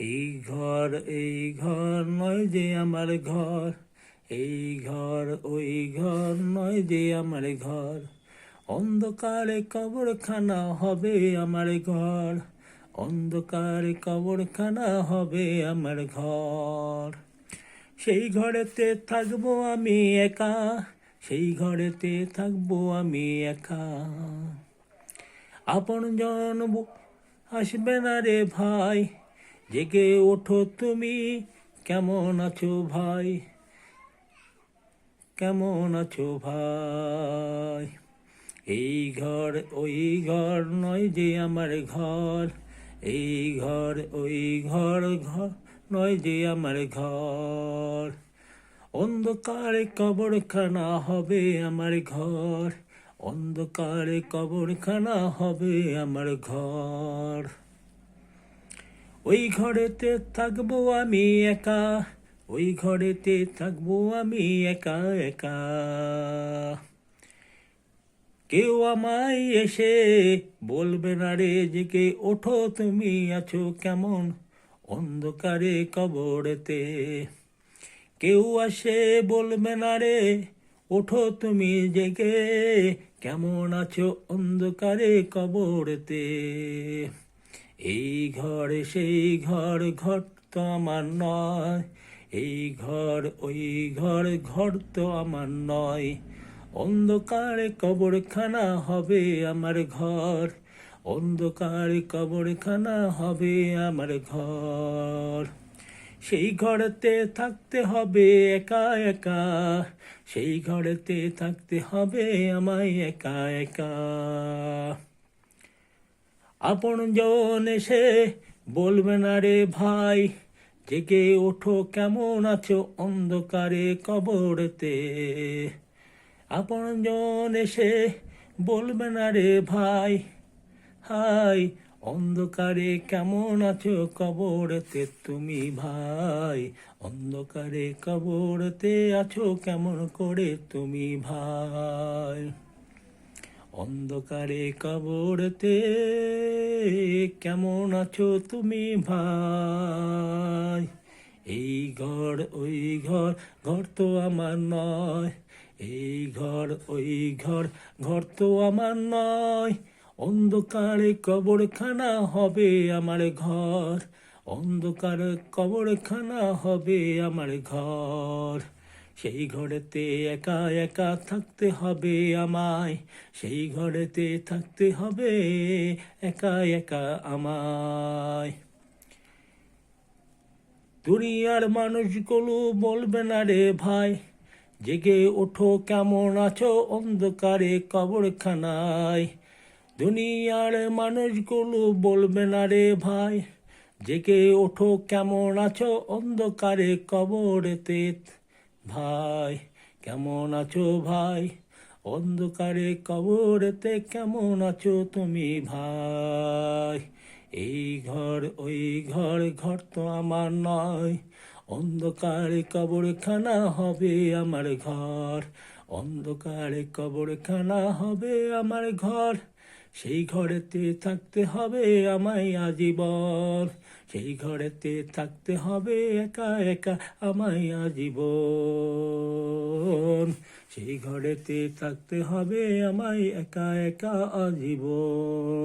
এই ঘর এই ঘর নয় যে আমার ঘর। এই ঘর, ওই ঘর নয় যে আমার ঘর। অন্ধকারে কবরখানা হবে আমার ঘর। অন্ধকারে কবরখানা হবে আমার ঘর। সেই ঘরেতে থাকব আমি একা। সেই ঘরেতে থাকব আমি একা। আপন জন আসবে না রে ভাই। জেগে ওঠো তুমি। কেমন আছো ভাই? কেমন আছো ভাই? এই ঘর, ওই ঘর নয় যে আমার ঘর। এই ঘর, ওই ঘর ঘর নয় যে আমার ঘর। অন্ধকারে কবরখানা হবে আমার ঘর। অন্ধকারে কবরখানা হবে আমার ঘর। ওই ঘরেতে থাকব আমি একা, ওই ঘরেতে থাকব আমি একা একা। কেউ আমায় এসে বলবে না রে যে কে ওঠো তুমি আছো কেমন অন্ধকারে কবরেতে। কেউ আসে বলবে না রে, ওঠো তুমি জেগে, কেমন আছো অন্ধকারে কবরেতে। এই ঘর সেই ঘর ঘর তো আমার নয়, এই ঘর ওই ঘর ঘর তো আমার নয়। অন্ধকারে কবরখানা হবে আমার ঘর, অন্ধকারে কবরখানা হবে আমার ঘর। সেই ঘরেতে থাকতে হবে একা একা, সেই ঘরেতে থাকতে হবে আমায় একা একা। আপন জন এসে বলবে না রে ভাই, জেগে ওঠো, কেমন আছো অন্ধকারে কবরেতে? আপন জন এসে বলবে না রে ভাই, হাই, অন্ধকারে কেমন আছো কবরেতে? তুমি ভাই, অন্ধকারে কবরেতে আছো কেমন করে? তুমি ভাই। অন্ধকারে কবরেতে কেমন আছো তুমি ভাই? এই ঘর, ওই ঘর ঘর তো আমার নয়। এই ঘর, ওই ঘর ঘর তো আমার নয়। অন্ধকারে কবরখানা হবে আমার ঘর। অন্ধকারে কবরখানা হবে আমার ঘর। সেই ঘরেতে একা একা থাকতে হবে আমায়, সেই ঘরেতে থাকতে হবে একা একা আমায়। দুনিয়ার মানুষগুলো বলবে না রে ভাই, জেগে ওঠো কেমন আছো অন্ধকারে কবরখানায়। দুনিয়ার মানুষগুলো বলবে না রে ভাই, জেগে ওঠো কেমন আছো অন্ধকারে কবরেতে। ভাই, কেমন আছো ভাই? অন্ধকারে কবরেতে কেমন আছো তুমি ভাই? এই ঘর, ওই ঘর ঘর তো আমার নয়। অন্ধকারে কবরখানা হবে আমার ঘর। অন্ধকারে কবরখানা হবে আমার ঘর। সেই ঘরেতে থাকতে হবে আমায় আজীবন। সেই ঘরেতে থাকতে হবে একা একা আমায় আজীবন। সেই ঘরেতে থাকতে হবে আমায় একা একা আজীবন।